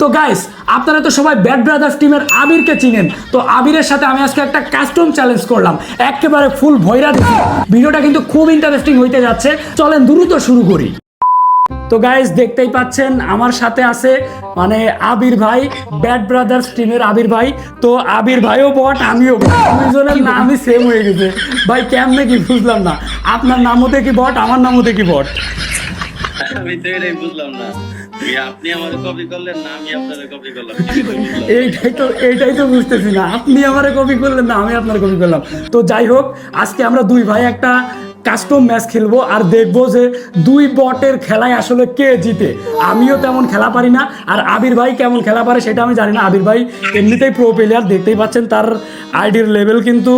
তো গাইস আপনারা তো সবাই ব্যাড ব্রাদার্স টিমের আবিরকে চিনেন। তো আবিরের সাথে আমি আজকে একটা কাস্টম চ্যালেঞ্জ করলাম। একেবারে ফুল ভৈরা ভিডিওটা কিন্তু খুব ইন্টারেস্টিং হইতে যাচ্ছে। চলেন দ্রুত শুরু করি। তো গাইস দেখতেই পাচ্ছেন, আমার সাথে আছে মানে আবির ভাই ব্যাড ব্রাদার্স টিমের আবির ভাই। তো আবির ভাইও বট আমিও বট দুইজনের নামই সেম হয়ে গেছে। ভাই, কেমনে কি বুঝলাম না। আপনার নাম হতে কি বট আমার নাম হতে কি বট আমি বুঝলাম না। আপনি আমার কপি করলেন না, আমি আপনার কপি করলাম তো না। আপনি আমারে কপি করলেন না, আমি আপনার কপি করলাম তো যাই হোক, আজকে আমরা দুই ভাই একটা কাস্টম ম্যাচ খেলব আর দেখব যে দুই বটের খেলায় আসলে কে জিতে। আমিও তেমন খেলা পারি না, আর আবির ভাই কেমন খেলা পারে সেটা আমি জানি না। আবির ভাই এমনিতেই প্রো প্লেয়ার দেখতেই পাচ্ছেন তার আইডির লেভেল কিন্তু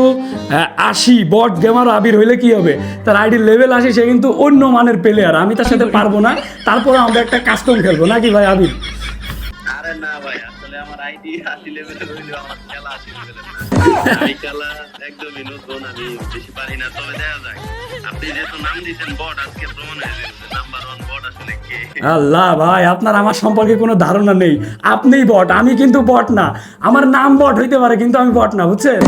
আশি, বট গেমার আবির হইলে কি হবে? তার আইডির লেভেল আসি, সে কিন্তু অন্য মানের প্লেয়ার আমি তার সাথে পারব না। তারপরে আমরা একটা কাস্টম খেলব, নাকি ভাই আবির? আরে না ভাই, আসলে আমার আইডি আমার একদমই নতুন আমি বেশি পারি না তবে দেখা যায় আপনি যেহেতু নাম দিয়েছেন বট আজকে প্রমাণ হয়ে নাম্বার ওয়ান বট আসলে কে। আল্লাহ ভাই আপনার আমার সম্পর্কে কোনো ধারণা নেই। আপনিই বট আমি কিন্তু বট না। আমার নাম বট হইতে পারে কিন্তু আমি বট না বুঝছেন?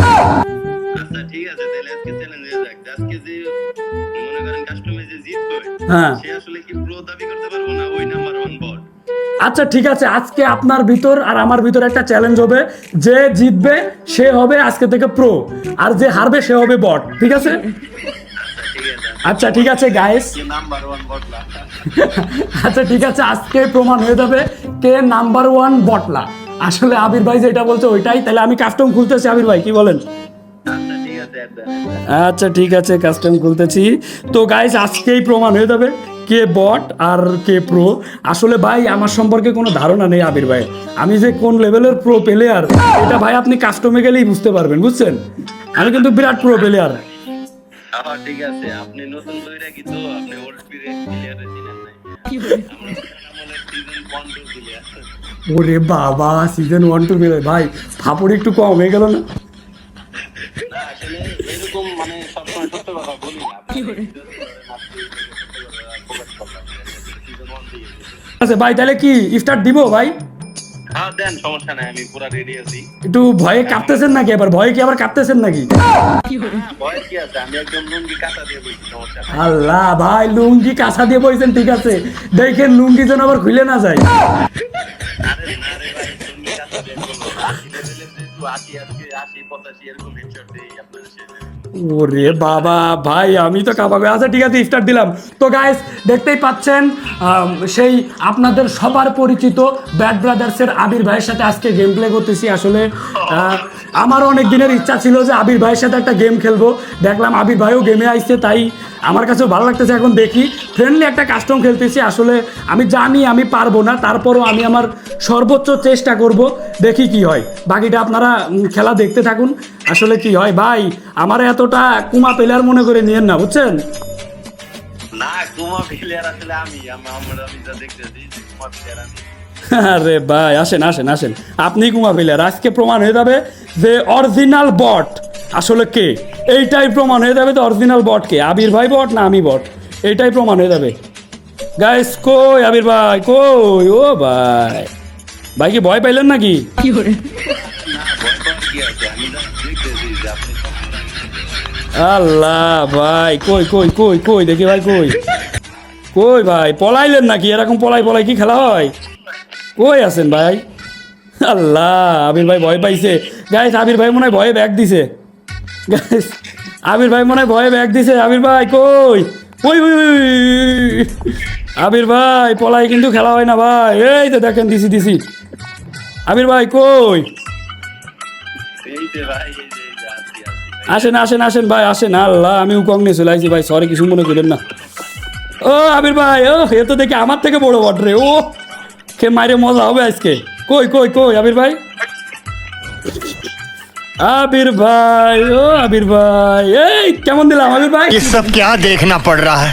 আচ্ছা ঠিক আছে তাহলে আজকে চ্যালেঞ্জ হয়ে যাক। আজকে যে মনে করেন কাস্টমার যে জিতবে হ্যাঁ। সে আসলে কি প্রো দাবি করতে পারব না ওই নাম্বার ওয়ান বট? আচ্ছা ঠিক আছে, আজকে আপনার ভিতর আর আমার ভিতর একটা চ্যালেঞ্জ হবে। যে জিতবে, সে হবে আজকে থেকে প্রো আর যে হারবে, সে হবে বট ঠিক আছে? আচ্ছা ঠিক আছে গাইস আচ্ছা ঠিক আছে, আজকে প্রমাণ হয়ে যাবে কে নাম্বার ওয়ান বটলা আসলে আবির ভাই যেটা বলছে ওইটাই, তাহলে আমি কাস্টম খুলতেছি, আবির ভাই, কি বলেন? আচ্ছা ঠিক আছে কাস্টম খুলতেছি। তো গাইস আজকেই প্রমাণ হয়ে যাবে কে বট আর কে প্রো? আসলে ভাই আমার সম্পর্কে কোনো ধারণা নেই আবির ভাই। আমি যে কোন লেভেলের প্রো প্লেয়ার এটা ভাই আপনি কাস্টমে গেলেই বুঝতে পারবেন বুঝছেন? আমি কিন্তু বিরাট প্রো প্লেয়ার ঠিক আছে আপনি নতুন বইরা কি তো? আপনি ওল্ড প্লেয়ারে চিনেন নাই আমরা আমলের সিজন ওয়ান টু প্লেয়ার ওরে বাবা সিজন ওয়ান টু প্লেয়ার ভাই ফাপড় একটু কম হয়ে গেল না? না এরকম মানে সবসময় সত্য কথা বলি না আপনি সিজন ওয়ান দিয়ে আচ্ছা ভাই তাহলে কি স্টার্ট দিব ভাই? হ্যাঁ দেন সমস্যা নাই আমি পুরা রেডি আছি। একটু ভয়ে কাঁপতেছেন নাকি এবার? ভয়ে কি আবার কাঁপতেছেন নাকি? ভয় কি আছে? আমি একদম লুঙ্গি দিয়ে সমস্যা আল্লাহ ভাই লুঙ্গি কাঁচা দিয়ে বইছেন ঠিক আছে। দেখেন লুঙ্গি যেন আবার খুলে না যায়। আরে না রে ভাই লুঙ্গি কাটা দিয়ে বলব। আশি আশি আশি পঁচাশি এরকম হেডশট ওরে বাবা, ভাই, আমি তো কাবাবে আচ্ছা ঠিক আছে স্টার্ট দিলাম। তো গাইস দেখতেই পাচ্ছেন সেই আপনাদের সবার পরিচিত ব্যাড ব্রাদার্সের আবির ভাইয়ের সাথে আজকে গেম প্লে করতেছি আসলে। আমারও অনেক দিনের ইচ্ছা ছিল যে আবির ভাইয়ের সাথে একটা গেম খেলব। দেখলাম আবির ভাইও গেমে আইছে, তাই আমার কাছেও ভালো লাগতেছে, এখন দেখি। ফ্রেন্ডলি একটা কাস্টম খেলতেছি, আসলে আমি জানি আমি পারব না, তারপরও আমি আমার সর্বোচ্চ চেষ্টা করব, দেখি কি হয়। বাকিটা আপনারা খেলা দেখতে থাকুন। আসলে কি হয়? ভাই আমার এতটা কুমা প্লেয়ার মনে করে নিয়েন না বুঝছেন? না কুমা প্লেয়ার আসলে আমি আমার আমি যা দেখতেছি কুমা প্লেয়ার আমি। আরে ভাই আসেন আসেন আসেন। আপনি কুমা প্লেয়ার আজকে প্রমাণ হয়ে যাবে যে অরিজিনাল বট আসলে কে? এইটাই প্রমাণ হয়ে যাবে তো অরিজিনাল বট কে। আবির ভাই বট না আমি বট এইটাই প্রমাণ হয়ে যাবে। গাইস কই আবির ভাই? কই? ও ভাই। ভাই কি ভয় পাইলেন নাকি? আল্লাহ, ভাই, কই কই কই কই, দেখি ভাই, কই। কই ভাই, পলাইলেন নাকি? এরকম পলাই পলাই কি খেলা হয়? কই আছেন ভাই? আল্লাহ, আবির ভাই ভয় পাইছে। গাইস আবির ভাই মনে হয় ভয়ে ব্যাগ দিছে। গাইস আবির ভাই মনে হয় ভয়ে ব্যাগ দিছে। আবির ভাই, কই? ওই ওই। আবির ভাই, পলাই কিন্তু খেলা হয় না ভাই। এই তো দেখেন, দিছি দিছি। আবির ভাই, কই? আসেন আসেন আসেন ভাই আসেন আল্লাহ আমি উকং নিয়ে চলে আসছি ভাই সরি কিছু মনে করেন না ও আবির ভাই ও এ তো দেখি আমার থেকে বড় বট রে ও কে মারে মজা হবে আজকে কই কই কই আবির ভাই আবির ভাই ও আবির ভাই এই কেমন দিলাম আবির ভাই ये सब क्या देखना पड़ रहा है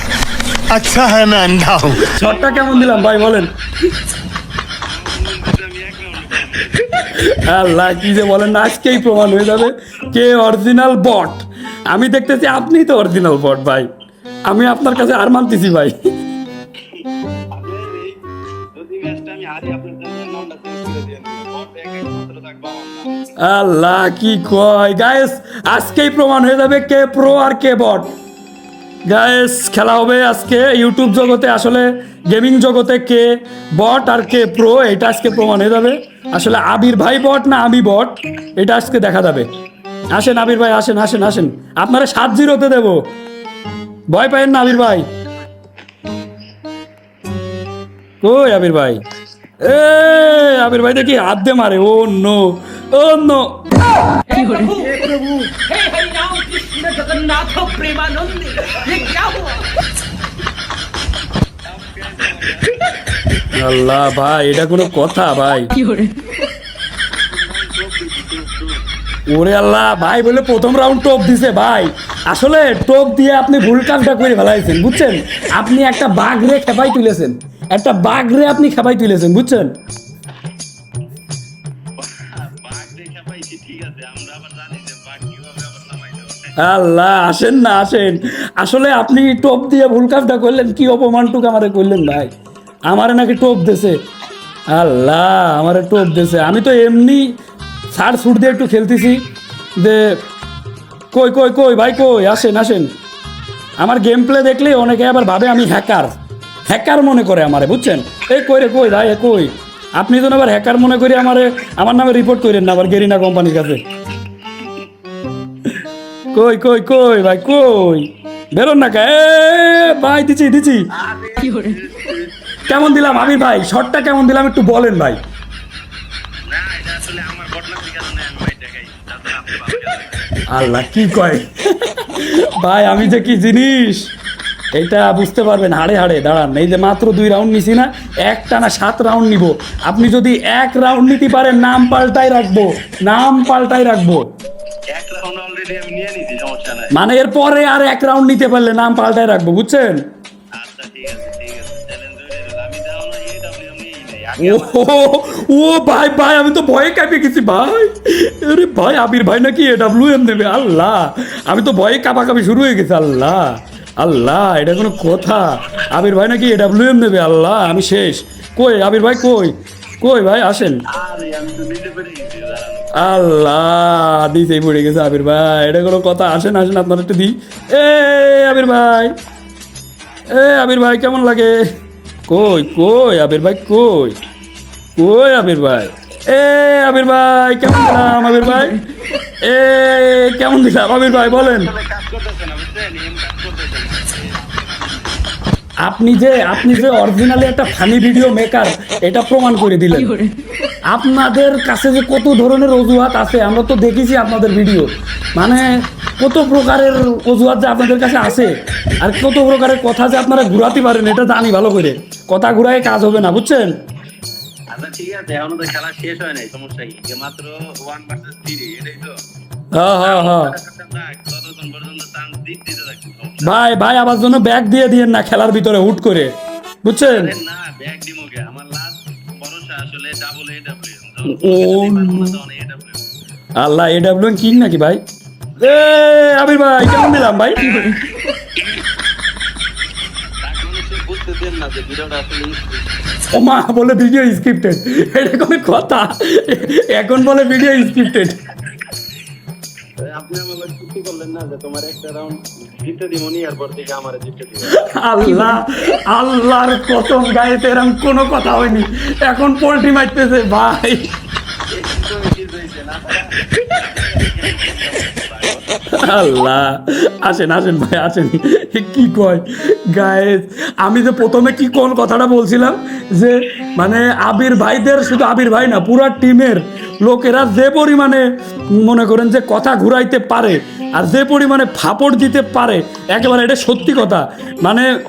अच्छा है मैं अंधा हूँ শটটা কেমন দিলাম ভাই বলেন আমি এক রাউন্ড আল্লাহ, কি যে বলেন আজকেই প্রমাণ হয়ে যাবে কে অরিজিনাল বট আমি দেখতেছি আপনিই তো অরিজিনাল বট ভাই। আমি আপনার কাছে আর মানতেছি ভাই। আল্লাহ, কি কয়? গায়েস আজকেই প্রমাণ হয়ে যাবে কে প্রো আর কে বট গায়েস খেলা হবে আজকে ইউটিউব জগতে, আসলে গেমিং জগতে কে বট আর কে প্রো এটা আজকে প্রমাণ হয়ে যাবে। আসলে আবির ভাই বট না আমি বট? এটা আজকে দেখা যাবে। আসেন আবির ভাই, আসেন আসেন আসেন। আপনারা সাত জিরোতে দেব। ভয় পাইেন না আবির ভাই। কই আবির ভাই? এ, আবির ভাই দেখি হাত দে মারে। ও নো ও নো জগন্নাথ প্রেমানন্দে। আল্লাহ ভাই এটা কোনো কথা ভাই। ওরে আল্লাহ ভাই বলে প্রথম রাউন্ড টোপ দিছে ভাই। আসলে টোপ দিয়ে আপনি ভুল কাজটা করে ফেলাইছেন বুঝছেন? আপনি একটা বাঘ রে খেপাই তুলেছেন। একটা বাঘ রে আপনি খেপাই তুলেছেন বুঝছেন? আল্লাহ আসেন না আসেন। আসলে আপনি টোপ দিয়ে ভুল কাজটা করলেন কি অপমানটুক আমারে করলেন ভাই। আমারে নাকি টোপ দেছে। আল্লাহ, আমারে টোপ দেছে। আমি তো এমনি সার সুট দিয়ে একটু খেলতেছি যে, কই কই কই, ভাই, কই, আসেন আসেন। আমার গেম প্লে দেখলে অনেকে আবার ভাবে আমি হ্যাকার হ্যাকার মনে করে আমারে, বুঝছেন? এই কই রে, কই, ভাই কই? আপনি যেন আবার হ্যাকার মনে করি আমারে, আমার নামে রিপোর্ট করেন না, আবার গেরিনা কোম্পানির কাছে। কই কই কই, ভাই, কই? বেরোন না কে ভাই, দিছি দিছি। কেমন দিলাম আবির ভাই? শটটা কেমন দিলাম একটু বলেন ভাই। আমি। আল্লাহ কি কয়? ভাই আমি যে কি জিনিস? এটা বুঝতে পারবেন হাড়ে হাড়ে দাঁড়ান। এই যে মাত্র দুই রাউন্ড নিছি না একটা না সাত রাউন্ড নিব। আপনি যদি এক রাউন্ড নিতে পারেন নাম পাল্টাই রাখব। নাম পাল্টাই রাখব। আমি মানে এরপরে আর এক রাউন্ড নিতে পারলে নাম পাল্টাই রাখব বুঝছেন? ও ভাই ভাই, আমি তো ভয়ে কাঁপে গেছি, ভাই। আরে ভাই আবির ভাই নাকি এডাব্লিউ এম নেবে? আল্লাহ, আমি তো ভয়ে কাঁপাকাঁপি শুরু হয়ে গেছে, আল্লাহ। আল্লাহ, এটা কোনো কথা। আবির ভাই নাকি এডাব্লিউ এম নেবে, আল্লাহ, আমি শেষ। কই আবির ভাই কই? কই ভাই, আসেন। আল্লাহ দিতেই পড়ে গেছে আবির ভাই। এটা কোনো কথা, আসেন আসেন, আপনার একটু দিই। এ আবির ভাই। এ আবির ভাই, কেমন লাগে? কই কই আবির ভাই কই? কই আবির ভাই? এ আবির ভাই কেমন দিলাম আবির ভাই? এ কেমন দিলাম? আবির ভাই বলেন। আপনি যে আপনি যে অরিজিনালি একটা ফানি ভিডিও মেকার এটা প্রমাণ করে দিলেন। আপনাদের কাছে যে কত ধরনের অজুহাত আছে আমরা তো দেখেছি আপনাদের ভিডিও মানে কত প্রকারের অজুহাত যে আপনাদের কাছে আছে? আর কত প্রকারের কথা যে আপনারা ঘুরাতে পারেন এটা জানি ভালো করে। কথা ঘুরায় কাজ হবে না বুঝছেন? আচ্ছা ঠিক আছে এখনও তো খেলা শেষ হয় নাই সমস্যা কি? মাত্র ওয়ান ভার্সেস থ্রি এটাই তো। ততক্ষণ পর্যন্ত চান্স দিতে থাকছি ভাই ভাই আমার জন্য ব্যাগ দিয়ে দিয়েন না খেলার ভিতরে হুট করে বুঝছেন? আল্লাহ এডাব্লিউ কিং নাকি ভাই? আবির ভাই, কেমন দিলাম ভাই? মা, বলে ভিডিও স্ক্রিপ্টেড এটা কোনো কথা। এখন বলে ভিডিও স্ক্রিপ্টেড আল্লাহ, আল্লাহর কসম গায়ে এরকম কোনো কথা হয়নি। এখন পোল্ট্রি মারতেছে, ভাই। আল্লাহ। আসেন আসেন ভাই, আসেন। কি কয়? গায়ে আমি যে প্রথমে কি কোন কথাটা বলছিলাম? যে মানে আবির ভাইদের শুধু আবির ভাই না, পুরা টিমের লোকেরা যে পরিমাণে মনে করেন যে কথা ঘুরাইতে পারে আর যে পরিমাণে ফাপড় দিতে পারে, একেবারে এটা সত্যি কথা। মানে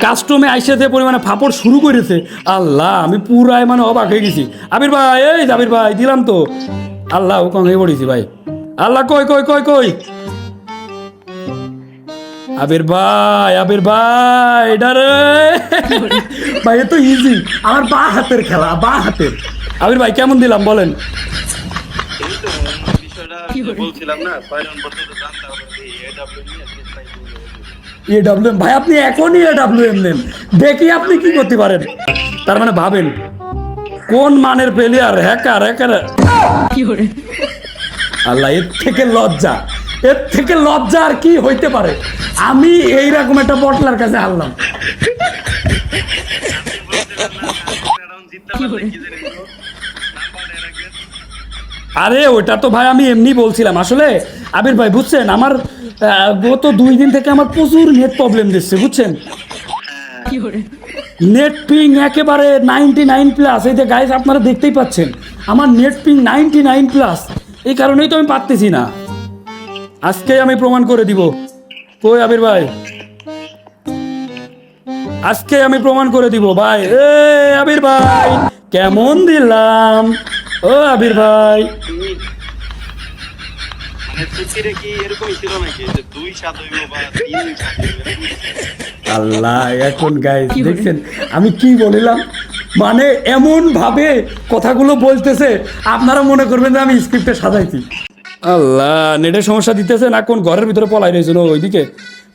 কাস্টমে আইসে যে পরিমাণে ফাপড় শুরু করেছে, আল্লাহ, আমি পুরাই মানে অবাক হয়ে গেছি। আবির ভাই, এই আবির ভাই, দিলাম তো। আল্লাহ, ও হয়ে পড়েছি ভাই। আল্লাহ কই কই কই কই? আবির ভাই আবির ভাই এটা রে। ভাই তো ইজি আমার বা হাতের খেলা বা হাতের। আবির ভাই কেমন দিলাম বলেন? এই তো বিষয়টা বলছিলাম না ছয় রাউন্ড পর্যন্ত জানতে হবে যে এডব্লিউ নিয়ে শেষ পাইছি এ ডাব্লিউ ভাই আপনি এখনই এ ডাব্লিউ এম নেন। দেখি আপনি কি করতে পারেন। তার মানে ভাবেন কোন মানের প্লেয়ার হ্যাকার হ্যাকার আল্লাহ এর থেকে লজ্জা। এর থেকে লজ্জা আর কি হইতে পারে? আমি এইরকম একটা বটলার কাছে হারলাম। আরে ওটা তো ভাই আমি এমনি বলছিলাম। আসলে আবির ভাই বুঝছেন? আমার আহ, গত দুই দিন থেকে আমার প্রচুর নেট প্রবলেম দিচ্ছে বুঝছেন? নেট পিং একেবারে নাইনটি নাইন প্লাস এই যে গাইজ আপনারা দেখতেই পাচ্ছেন আমার net ping ninety nine plus এই কারণেই তো আমি পারতেছি না। আজকে আমি প্রমাণ করে দিব। কই আবির ভাই? আজকে আমি প্রমাণ করে দিব ভাই। এ, আবির ভাই, কেমন দিলাম? ও, আবির ভাই? আল্লাহ, এখন গাইজ দেখছেন? আমি কি বলিলাম? মানে এমন ভাবে কথাগুলো বলতেছে আপনারা মনে করবেন যে আমি স্ক্রিপ্টে সাজাইছি। আল্লাহ নেটের সমস্যা দিতেছে না কোন ঘরের ভিতরে পলাই রয়েছিল ওইদিকে?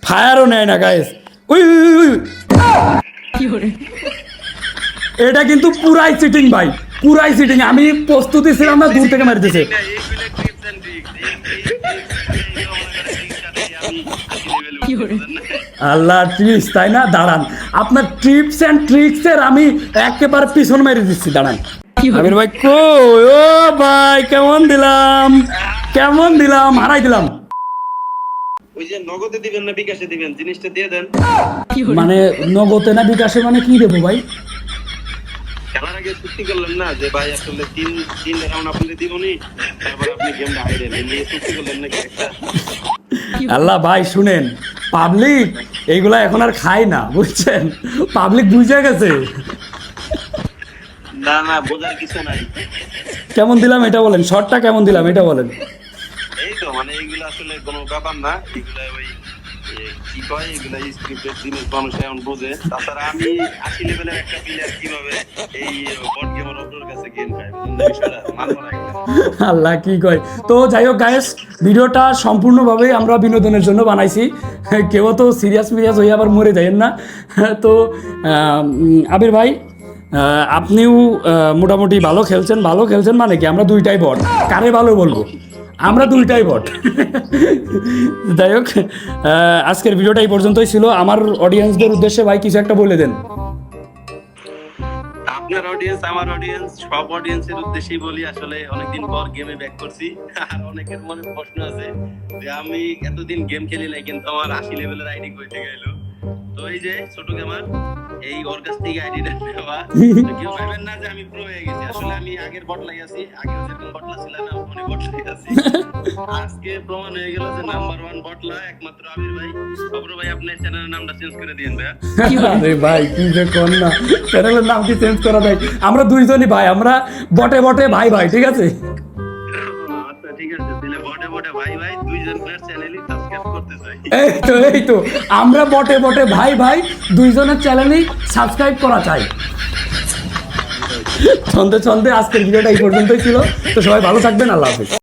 ফায়ারও নেয় না উই, উই। এটা কিন্তু পুরাই সিটিং ভাই। পুরাই সিটিং আমি প্রস্তুতি ছিলাম না দূর থেকে মারিতেছে। আল্লাহ ট্রিক্স তাই না? দাঁড়ান। আপনার ট্রিপস অ্যান্ড ট্রিক্সের আমি একেবারে পিছন মেরে দিচ্ছি দাঁড়ান। আমির ভাই কই? ও ভাই কেমন দিলাম? কেমন দিলাম? হারাই দিলাম। ওই যে নগদে দিবেন না বিকাশে দিবেন? জিনিসটা দিয়ে দেন। মানে নগদে না বিকাশে মানে কি দেবো ভাই? খেলার আগে চুক্তি করলেন না যে ভাই আসলে তিন তিন রাউন্ড আপনাকে দিবনি। তারপর আপনি গেমটা হাইলেন এই চুক্তি করলেন নাকি একটা? আল্লাহ ভাই শুনেন। পাবলিক এইগুলা এখন আর খায় না বুঝছেন? পাবলিক বুঝে গেছে। না না বোঝার কিছু নাই। কেমন দিলাম এটা বলেন শর্টটা কেমন দিলাম এটা বলেন। এই তো মানে এইগুলো আসলে কোনো ব্যাপার না এগুলো ওই কি কয় এগুলা জিনিস মানুষ এখন বোঝে? তাছাড়া আমি আশি লেভেলের একটা প্লেয়ার কীভাবে এই অপরের কাছে গেম আল্লাহ কি কয়? তো যাই হোক গায়েস ভিডিওটা সম্পূর্ণভাবে আমরা বিনোদনের জন্য বানাইছি। কেউ তো সিরিয়াস মিরিয়াস হয়ে আবার মরে যাইেন না। তো আবির ভাই আপনিও মোটামুটি ভালো খেলছেন। ভালো খেলছেন মানে কি? আমরা দুইটাই বট কারে ভালো বলব? আমরা দুইটাই বট যাই হোক আজকের ভিডিওটা এই পর্যন্তই ছিল। আমার অডিয়েন্সদের উদ্দেশ্যে ভাই, কিছু একটা বলে দেন। আপনার অডিয়েন্স আমার অডিয়েন্স সব অডিয়েন্সের উদ্দেশ্যেই বলি, আসলে অনেকদিন পর গেমে ব্যাক করছি। আর অনেকের মনে প্রশ্ন আছে যে, আমি এতদিন গেম খেলি নাই, কিন্তু আমার আশি লেভেলের আইডি কই থেকে এলো? তো এই যে, ছোট গেমার এই ওর কাছ থেকে আইডিটা নেওয়া। কেউ ভাবেন না যে আমি প্রো হয়ে গেছি। আসলে আমি আগের বটলাই আছি। আগে যেরকম বটলা ছিলাম না ওখানে বটলাই আছি। আজকে প্রমাণ হয়ে গেল যে নাম্বার ওয়ান বটলা একমাত্র আবির ভাই। অপর ভাই আপনার চ্যানেলের নামটা চেঞ্জ করে দিন ভাইয়া। আরে ভাই কি যে কর না। চ্যানেলের নাম কি চেঞ্জ করা যায়? আমরা দুইজনই ভাই আমরা বটে বটে ভাই ভাই ঠিক আছে? এই তো, এই আমরা বটে বটে ভাই ভাই, দুইজনের চ্যানেলই সাবস্ক্রাইব করা চাই। ছন্দে ছন্দে আজকের ভিডিওটা এই পর্যন্তই ছিল। তো সবাই ভালো থাকবেন, আল্লাহ হাফিজ।